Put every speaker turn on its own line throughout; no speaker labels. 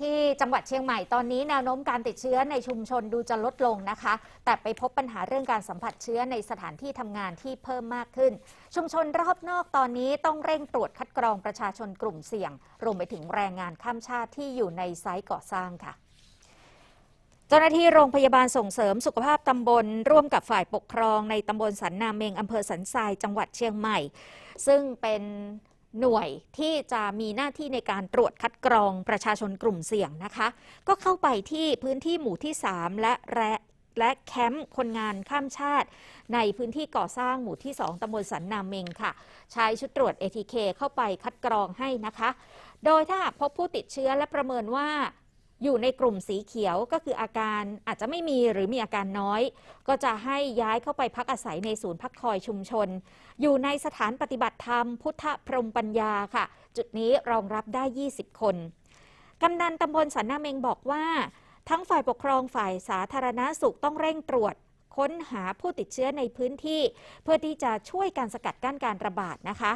ที่จังหวัดเชียงใหม่ตอนนี้แนวโน้มการติดเชื้อในชุมชนดูจะลดลงนะคะ แต่ไปพบปัญหาเรื่องการสัมผัสเชื้อในสถานที่ทำงานที่เพิ่มมากขึ้น ชุมชนรอบนอกตอนนี้ต้องเร่งตรวจคัดกรองประชาชนกลุ่มเสี่ยง รวมไปถึงแรงงานข้ามชาติที่อยู่ในไซต์ก่อสร้างค่ะเจ้าหน้าที่โรงพยาบาลส่งเสริมสุขภาพตำบล ร่วมกับฝ่ายปกครองในตำบลสันนาเมงอำเภอสันทรายจังหวัดเชียงใหม่ ซึ่งเป็น หน่วยที่จะมีหน้าที่ในการตรวจคัดกรองประชาชนกลุ่มเสี่ยงนะคะ ก็เข้าไปที่พื้นที่หมู่ที่ 3 และแระและแคมป์คนงานข้ามชาติ ในพื้นที่ก่อสร้างหมู่ที่ 2ตำบลสันนาเมงค่ะ ใช้ชุดตรวจ ATK เข้าไปคัดกรองให้นะคะ โดยถ้าพบผู้ติดเชื้อและประเมินว่า อยู่ในกลุ่มสีเขียวก็คืออาการอาจจะไม่มีหรือมีอาการน้อย ก็จะให้ย้ายเข้าไปพักอาศัยในศูนย์พักคอยชุมชน อยู่ในสถานปฏิบัติธรรม พุทธพรหมปัญญาค่ะ จุดนี้รองรับได้ 20 คน กำนันตำบลสันนาเมงบอกว่า ทั้งฝ่ายปกครองฝ่ายสาธารณาสุขต้องเร่งตรวจค้นหาผู้ติดเชื้อในพื้นที่ เพื่อที่จะช่วยการสกัดกั้นการระบาดนะคะ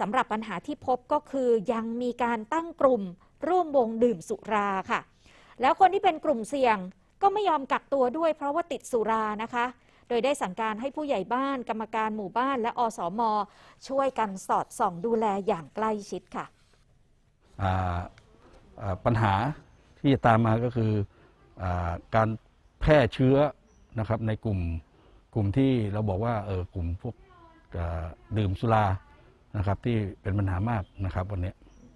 สำหรับปัญหาที่พบก็คือยังมีการตั้งกลุ่ม ร่วมวงดื่มสุราค่ะ แล้วคนที่เป็นกลุ่มเสี่ยงก็ไม่ยอมกักตัวด้วย เพราะว่าติดสุรานะคะ โดยได้สั่งการให้ผู้ใหญ่บ้านกรรมการหมู่บ้านและอสมช่วยกันสอดส่องดูแลอย่างใกล้ชิดค่ะ
อ่าอ่าปัญหาที่จะตามมาก็คืออาการแพร่เชื้อนะครับในกลุ่มกลุ่มที่เราบอกว่าเออกลุ่มพวกอ่าดื่มสุรานะครับที่เป็นปัญหามากนะครับวันนี้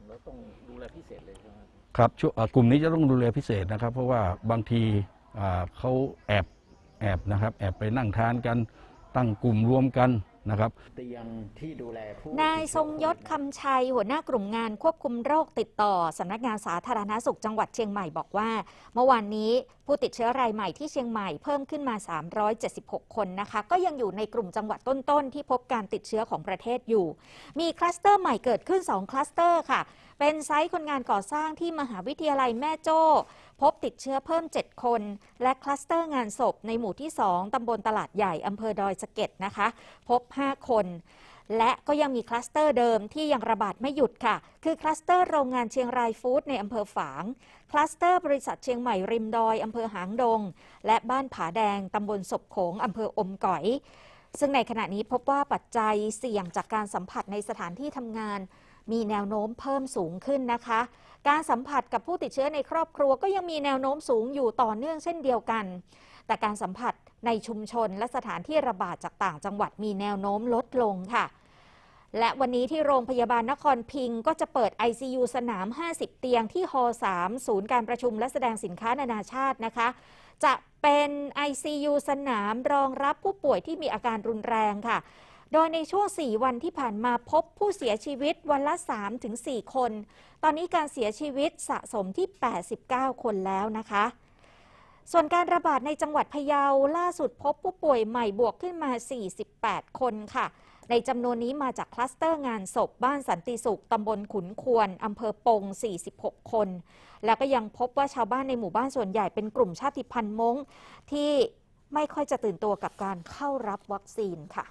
แล้วต้องดูแลพิเศษเลยใช่ไหม ครับ
กลุ่มนี้จะต้องดูแลพิเศษนะครับ เพราะว่าบางทีเขาแอบแอบนะครับ แอบไปนั่งทานกันตั้งกลุ่มรวมกัน นะครับ
เตียงที่ดูแลผู้
นายทรงยศคำชัย หัวหน้ากลุ่มงานควบคุมโรคติดต่อสำนักงานสาธารณาสุขจังหวัดเชียงใหม่บอกว่า เมื่อวานนี้ผู้ติดเชื้อรายใหม่ที่เชียงใหม่เพิ่มขึ้นมา 376 คนนะคะ ก็ยังอยู่ในกลุ่มจังหวัดต้นๆ ที่พบการติดเชื้อของประเทศอยู่ มีคลัสเตอร์ใหม่เกิดขึ้น 2 คลัสเตอร์ค่ะ เป็นไซต์คนงานก่อสร้างที่มหาวิทยาลัยแม่โจ้ พบติดเชื้อเพิ่ม 7 คน และคลัสเตอร์งานศพในหมู่ที่ 2 ตำบลตลาดใหญ่ อำเภอดอยสะเก็ดนะคะ พบ 5 คน และก็ยังมีคลัสเตอร์เดิมที่ยังระบาดไม่หยุดค่ะ คือคลัสเตอร์โรงงานเชียงรายฟู้ดในอำเภอฝาง คลัสเตอร์บริษัทเชียงใหม่ริมดอยอำเภอหางดง และบ้านผาแดงตำบลศพโขงอำเภออมก๋อยซึ่งในขณะนี้พบว่าปัจจัยเสี่ยงจากการสัมผัสในสถานที่ทำงาน มีแนวโน้มเพิ่มสูงขึ้นนะคะ การสัมผัสกับผู้ติดเชื้อในครอบครัวก็ยังมีแนวโน้มสูงอยู่ต่อเนื่องเช่นเดียวกัน แต่การสัมผัสในชุมชนและสถานที่ระบาดจากต่างจังหวัดมีแนวโน้มลดลงค่ะและวันนี้ที่โรงพยาบาลนครพิงก็จะเปิด ICU สนาม 50 เตียงที่ฮ3ศูนย์การประชุมและแสดงสินค้านานาชาตินะคะ จะเป็น ICU สนามรองรับผู้ป่วยที่มีอาการรุนแรงค่ะ โดยในช่วง 4 วันที่ผ่านมาพบผู้เสียชีวิตวันละ 3-4 คน ตอนนี้การเสียชีวิตสะสมที่ 89 คนแล้วนะคะ ส่วนการระบาดในจังหวัดพะเยาล่าสุดพบผู้ป่วยใหม่บวกขึ้นมา 48 คนค่ะ ในจำนวนนี้มาจากคลัสเตอร์งานศพบ้านสันติสุขตำบลขุนควรอำเภอปง 46 คน แล้วก็ยังพบว่าชาวบ้านในหมู่บ้านส่วนใหญ่เป็นกลุ่มชาติพันธุ์มงที่ไม่ค่อยจะตื่นตัวกับการเข้ารับวัคซีนค่ะ